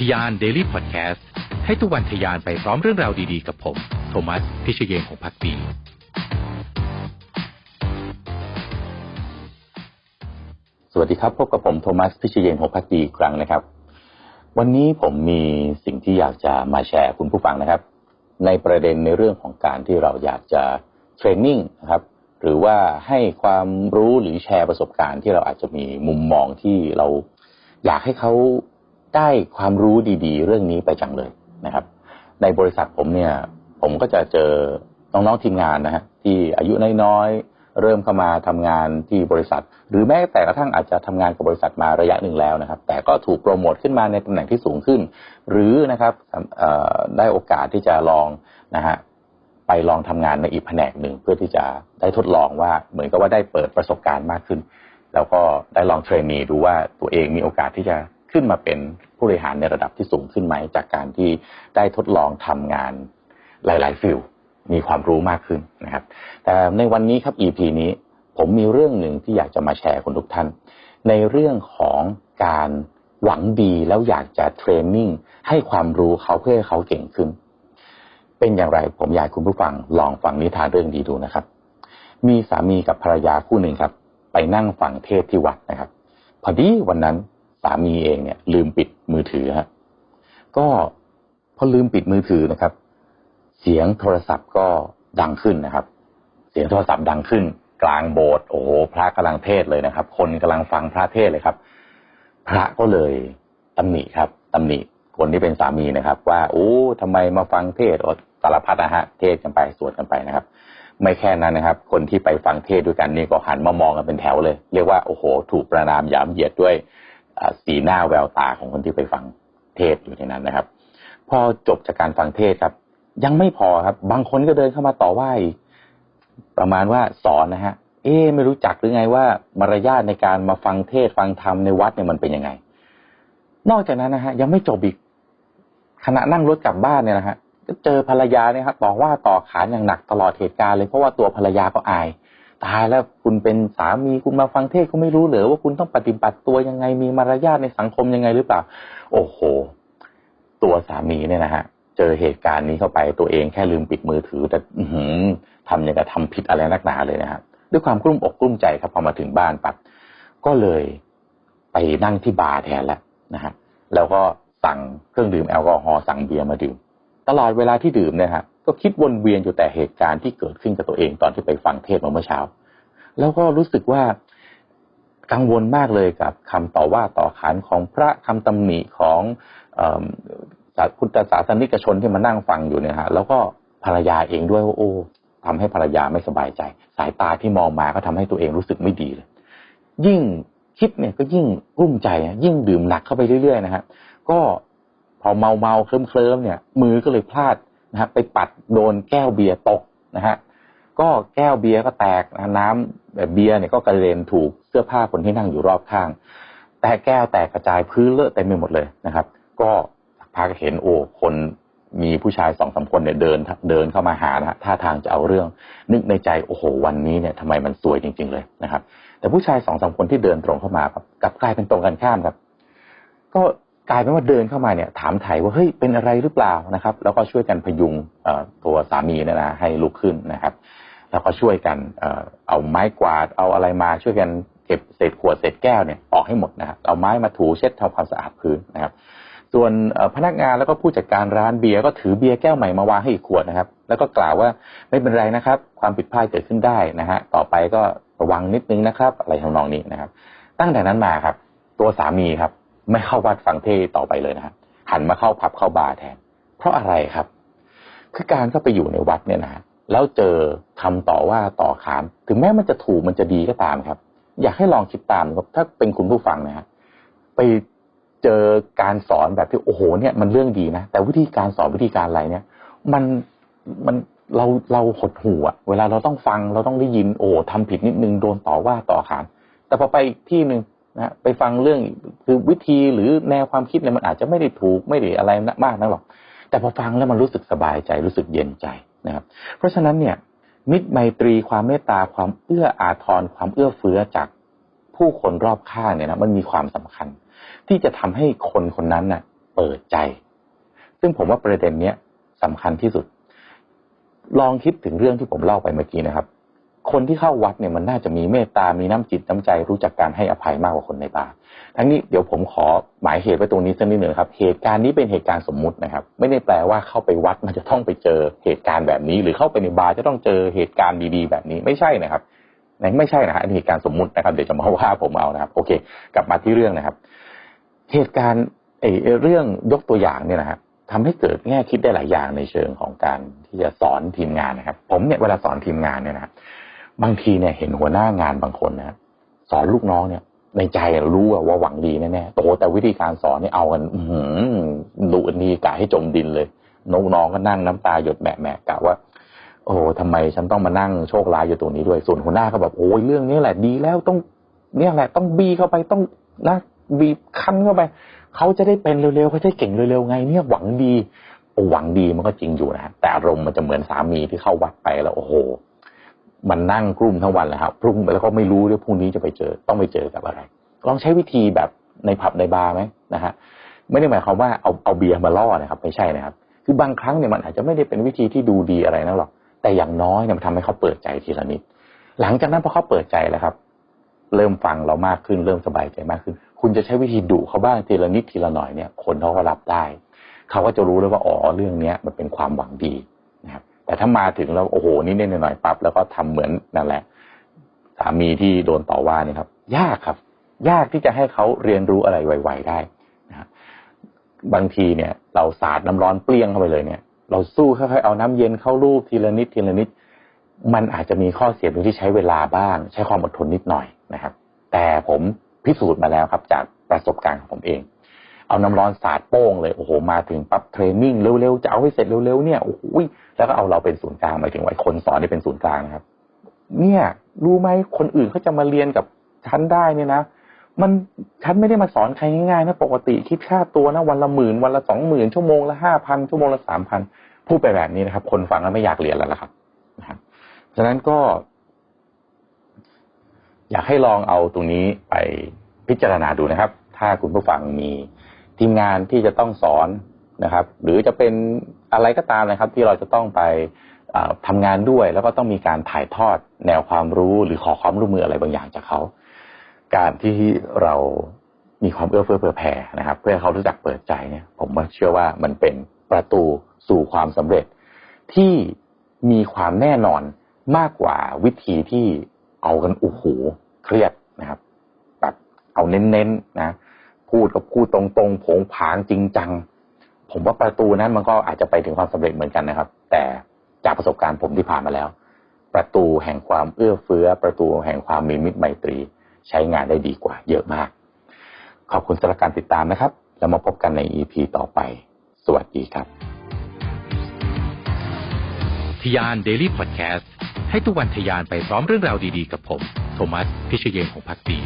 ทยาน Daily Podcast ให้ทุกวันทยานไปพร้อมเรื่องราวดีๆ กับผม โทมัส พิเชยเยงของพักดี สวัสดีครับ พบกับผมโทมัส พิเชยเยงของพักดีอีกครั้งนะครับ วันนี้ผมมีสิ่งที่อยากจะมาแชร์คุณผู้ฟังนะครับ ในประเด็นในเรื่องของการที่เราอยากจะเทรนนิ่งนะครับหรือว่าให้ความรู้หรือแชร์ประสบการณ์ที่เราอาจจะมีมุมมองที่เราอยากให้เขา ได้ความรู้ดี ๆ เรื่องนี้ไปจังเลยนะครับ ในบริษัทผมเนี่ย ผมก็จะเจอน้องๆทีมงานนะฮะที่อายุน้อยๆเริ่มเข้ามาทำงานที่บริษัท หรือแม้แต่กระทั่งอาจจะทำงานกับบริษัทมาระยะหนึ่งแล้วนะครับ แต่ก็ถูกโปรโมทขึ้นมาในตำแหน่งที่สูงขึ้น หรือนะครับได้โอกาสที่จะลองนะฮะไปลองทำงานในอีกแผนกหนึ่งเพื่อที่จะได้ทดลองว่าเหมือนกับว่าได้เปิดประสบการณ์มากขึ้น แล้วก็ได้ลองเทรนนีดูว่าตัวเองมีโอกาสที่จะ ขึ้นมาเป็นผู้บริหารในระดับที่สูงขึ้นไหม จากการที่ได้ทดลองทำงานหลาย ๆ ฟิลมีความรู้มากขึ้นนะครับ แต่ในวันนี้ครับ EP นี้ผมมีเรื่องหนึ่งที่อยากจะมาแชร์คุณทุกท่าน ในเรื่องของการหวังดีแล้วอยากจะเทรนนิ่งให้ความรู้เขาเพื่อให้เขาเก่งขึ้น เป็นอย่างไรผมอยากคุณผู้ฟังลองฟังนิทานเรื่องดีดูนะครับ มีสามีกับภรรยาคู่หนึ่งครับ ไปนั่งฟังเทศที่วัดนะครับ พอดีวันนั้น สามีเองเนี่ย ลืมปิดมือถือฮะก็พอลืมปิดมือถือนะครับ เสียงโทรศัพท์ก็ดังขึ้นนะครับ เสียงโทรศัพท์ดังขึ้น กลางโบสถ์โอ้โหพระกำลังเทศเลยนะครับ คนกำลังฟังพระเทศเลยครับ พระก็เลยตำหนิครับตำหนิคนที่เป็นสามีนะครับ ว่าโอ้ทำไมมาฟังเทศสารพัดนะฮะเทศกันไปสวดกันไปนะครับ ไม่แค่นั้นนะครับ คนที่ไปฟังเทศด้วยกันนี่ก็หันมามองกันเป็นแถวเลย เรียกว่าโอ้โห ถูกประนามยามเหยียดด้วย สีหน้าแววตาของคนที่ไปฟังเทศอยู่ในนั้นนะครับ พอจบจากการฟังเทศครับ ยังไม่พอครับ บางคนก็เดินเข้ามาต่อว่าอีกประมาณว่าสอนนะฮะ เอ๊ไม่รู้จักหรือไงว่ามารยาทในการมาฟังเทศฟังธรรมในวัดเนี่ยมันเป็นยังไง นอกจากนั้นนะฮะ ยังไม่จบอีกขณะนั่งรถกลับบ้านเนี่ยนะฮะก็เจอภรรยาเนี่ยครับต่อว่าต่อขานอย่างหนักตลอดเหตุการณ์เลยเพราะว่าตัวภรรยาก็อาย ตายแล้วคุณเป็นสามีคุณมาฟังเทศคุณไม่รู้เหรอว่าคุณต้องปฏิบัติตัวยังไงมีมารยาทในสังคมยังไงหรือเปล่า โอ้โห ตัวสามีเนี่ยนะฮะเจอเหตุการณ์นี้เข้าไปตัวเองแค่ลืมปิดมือถือ แต่อืทำอย่างกับทำผิดอะไรนักหนาเลยนะครับด้วยความกลุ้มอกกลุ้มใจครับพอมาถึงบ้านปั๊บก็เลยไปนั่งที่บาร์แทนแล้วนะฮะแล้วก็สั่งเครื่องดื่มแอลกอฮอล์สั่งเบียร์มาดื่ม ตลอดเวลาที่ดื่มเนี่ยฮะ ก็คิดวนเวียนอยู่แต่เหตุการณ์ที่เกิดขึ้นกับตัวเองตอนที่ไปฟังเทศเมื่อเช้า แล้วก็รู้สึกว่ากังวลมากเลยกับคำต่อว่าต่อขานของพระคำตำหนิของพุทธศาสนิกชนที่มานั่งฟังอยู่เนี่ยฮะแล้วก็ภรรยาเองด้วยว่าโอ้ทำให้ภรรยาไม่สบายใจ สายตาที่มองมาก็ทำให้ตัวเองรู้สึกไม่ดีเลย ยิ่งคิดเนี่ยก็ยิ่งรุ่มใจยิ่งดื่มหนักเข้าไปเรื่อยๆนะฮะก็พอเมาเมาเคลิ้มเคลิ้มเนี่ย มือก็เลยพลาด นะฮะไปปัดโดนแก้วเบียร์ตกนะฮะก็แก้วเบียร์ก็แตกน้ำแบบเบียร์เนี่ยก็กระเด็นถูกเสื้อผ้าคนที่นั่งอยู่รอบข้าง แต่แก้วแตกกระจายพื้นเลอะเต็มไปหมดเลยนะครับ ก็พาเห็นโอ้คนมีผู้ชายสองสาคนเนี่ยเดินเดินเข้ามาหานะฮะท่าทางจะเอาเรื่อง นึกในใจโอ้โหวันนี้เนี่ยทำไมมันสวยจริง ๆ เลยนะครับ แต่ผู้ชายสองสาคนที่เดินตรงเข้ามาครับกลับกลายเป็นตรงกันข้ามครับ ก็ กลายเป็นว่าเดินเข้ามาเนี่ยถามไถ่ว่าเฮ้ยเป็นอะไรหรือเปล่านะครับ แล้วก็ช่วยกันพยุงตัวสามีเนี่ยนะให้ลุกขึ้นนะครับ แล้วก็ช่วยกันเอาไม้กวาดเอาอะไรมาช่วยกันเก็บเศษขวดเศษแก้วเนี่ยออกให้หมดนะครับเอาไม้มาถูเช็ดทำความสะอาดพื้นนะครับ ส่วนพนักงานแล้วก็ผู้จัดการร้านเบียร์ก็ถือเบียร์แก้วใหม่มาวางให้อีกขวดนะครับ แล้วก็กล่าวว่าไม่เป็นไรนะครับ ความผิดพลาดเกิดขึ้นได้นะฮะต่อไปก็ระวังนิดนึงนะครับ อะไรทำนองนี้นะครับ ตั้งแต่นั้นมาครับ ตัวสามีครับ ไม่เข้าวัดฟังเทศต่อไปเลยนะครับหันมาเข้าพับเข้าบาร์แทน เพราะอะไรครับ คือการเข้าไปอยู่ในวัดเนี่ยนะแล้วเจอคำต่อว่าต่อขาน ถึงแม้มันจะถูกมันจะดีก็ตามครับ อยากให้ลองคิดตามครับ ถ้าเป็นคุณผู้ฟังนะฮะไปเจอการสอนแบบที่โอ้โหเนี่ย มันเรื่องดีนะแต่วิธีการสอนวิธีการอะไรเนี่ย มันมันเราเราหดหัวเวลาเราต้องฟังเราต้องได้ยินโอ้ทำผิดนิดนึงโดนต่อว่าต่อขาน แต่พอไปที่หนึ่ง นะไปฟังเรื่องคือวิธีหรือแนวความคิดเนี่ยมันอาจจะไม่ได้ถูกไม่ได้อะไรมากนักหรอกแต่พอฟังแล้วมันรู้สึกสบายใจรู้สึกเย็นใจนะครับ เพราะฉะนั้นเนี่ย มิตรไมตรีความเมตตาความเอื้ออาทรความเอื้อเฟื้อจากผู้คนรอบข้างเนี่ยนะมันมีความสำคัญ ที่จะทำให้คนคนนั้นน่ะ เปิดใจ ซึ่งผมว่าประเด็นเนี้ยสำคัญที่สุด ลองคิดถึงเรื่องที่ผมเล่าไปเมื่อกี้นะครับ คนที่เข้าวัดเนี่ยมันน่าจะมีเมตตา มีน้ำจิตน้ำใจรู้จักการให้อภัยมากกว่าคนในบาร์ทั้งนี้เดี๋ยวผมขอหมายเหตุไว้ตรงนี้สักนิดหนึ่งครับ เหตุการณ์นี้เป็นเหตุการณ์สมมุตินะครับ ไม่ได้แปลว่าเข้าไปวัดมันจะต้องไปเจอเหตุการณ์แบบนี้ หรือเข้าไปในบาร์จะต้องเจอเหตุการณ์ดีๆแบบนี้ไม่ใช่นะครับไม่ใช่นะฮะนี่เหตุการณ์สมมุตินะครับเดี๋ยวจะมาว่าผมเอานะครับ โอเค กลับมาที่เรื่องนะครับ เหตุการณ์เอเรื่องยกตัวอย่างเนี่ยนะฮะทำให้เกิดแง่คิดได้หลายอย่างในเชิงของการที่จะสอนทีมงานนะครับ ผมเนี่ยเวลาสอนทีมงานเนี่ยนะครับ บางทีเนี่ยเห็นหัวหน้างานบางคนนะสอนลูกน้องเนี่ย ในใจรู้ว่าหวังดีแน่ๆโตแต่วิธีการสอนนี่เอากันหือดุดีกะให้จมดินเลยน้องๆก็นั่งน้ำตาหยดแหมะๆกะว่า โอ้โหทำไมฉันต้องมานั่งโชคร้ายอยู่ตรงนี้ด้วยส่วนหัวหน้าก็แบบโอ้ยเรื่องนี้แหละดีแล้วต้อง เนี่ยแหละต้องบีเข้าไปต้องนะบีคั้นเข้าไปเขาจะได้เป็นเร็วๆเขาจะได้เก่งเร็วๆไง เนี่ยหวังดีโอ้หวังดีมันก็จริงอยู่นะฮะแต่อารมณ์มันจะเหมือนสามีที่เข้าวัดไปแล้วโอ้โห มันนั่งกลุ้มทั้งวันเลยครับพรุ่งแล้วก็ไม่รู้ด้วยพรุ่งนี้จะไปเจอต้องไปเจอกับอะไร ลองใช้วิธีแบบในผับในบาร์ไหมนะฮะไม่ได้หมายความว่าเอาเอาเบียร์มาล่อนะครับ ไม่ใช่นะครับ คือบางครั้งเนี่ยมันอาจจะไม่ได้เป็นวิธีที่ดูดีอะไรนักหรอก แต่อย่างน้อยเนี่ยมันทำให้เขาเปิดใจทีละนิด หลังจากนั้นพอเขาเปิดใจแล้วครับ เริ่มฟังเรามากขึ้นเริ่มสบายใจมากขึ้น คุณจะใช้วิธีดุเขาบ้างทีละนิดทีละหน่อยเนี่ย คนเขาก็รับได้ เขาก็จะรู้แล้วว่าอ๋อเรื่องเนี้ยมันเป็นความหวังดี แต่ถ้ามาถึงแล้วโอ้โหนิดหน่อยๆปั๊บแล้วก็ทำเหมือนนั่นแหละ สามีที่โดนต่อว่านี่ครับ ยากครับ ยากที่จะให้เขาเรียนรู้อะไรไวๆได้นะครับบางทีเนี่ย เราสาดน้ำร้อนเปรี้ยงเข้าไปเลยเนี่ย เราสู้ค่อยๆเอาน้ำเย็นเข้าลูกทีละนิดทีละนิด มันอาจจะมีข้อเสียตรงที่ใช้เวลาบ้าง ใช้ความอดทนนิดหน่อยนะครับ แต่ผมพิสูจน์มาแล้วครับจากประสบการณ์ของผมเอง เอาน้ำร้อนสาดโป้งเลยโอ้โหมาถึงปั๊บเทรนนิ่งเร็วๆจะเอาให้เสร็จเร็วๆเนี่ยโอ้โหแล้วก็เอาเราเป็นศูนย์กลางหมายถึงว่าคนสอนนี่เป็นศูนย์กลางนะครับ เนี่ย รู้ไหมคนอื่นเขาจะมาเรียนกับฉันได้เนี่ยนะมันฉันไม่ได้มาสอนใครง่ายๆนะปกติคิดค่าตัวนะวันละหมื่นวันละสองหมื่นชั่วโมงละห้าพันชั่วโมงละสามพันพูดไปแบบนี้นะครับ คนฟังแล้วไม่อยากเรียนแล้วล่ะครับนะครับฉะนั้นก็ อยากให้ลองเอาตรงนี้ไปพิจารณาดูนะครับ ถ้าคุณผู้ฟังมี ทีมงานที่จะต้องสอนนะครับ หรือจะเป็นอะไรก็ตามนะครับ ที่เราจะต้องไปเอ่อทำงานด้วย แล้วก็ต้องมีการถ่ายทอดแนวความรู้หรือขอความร่วมมืออะไรบางอย่างจากเขา การที่เรามีความเอื้อเฟื้อเผื่อแผ่นะครับ เพื่อเขารู้จักเปิดใจเนี่ยผมว่าเชื่อว่ามันเป็นประตูสู่ความสำเร็จ ที่มีความแน่นอนมากกว่าวิธีที่เอากันโอ้โหเครียดนะครับแบบเอาเน้นๆนะ พูดกับพูดตรงๆผงผางจริงจัง ผมว่าประตูนั้นมันก็อาจจะไปถึงความสำเร็จเหมือนกันนะครับ แต่จากประสบการณ์ผมที่ผ่านมาแล้ว ประตูแห่งความเอื้อเฟื้อ ประตูแห่งความมีมิตรไมตรี ใช้งานได้ดีกว่า เยอะมาก ขอบคุณสำหรับการติดตามนะครับ แล้วมาพบกันใน EP ต่อไป สวัสดีครับทยาน Daily Podcast ให้ทุกวันทยานไปพร้อมเรื่องราวดีๆ กับผม โทมัส พิเชยนของพักดี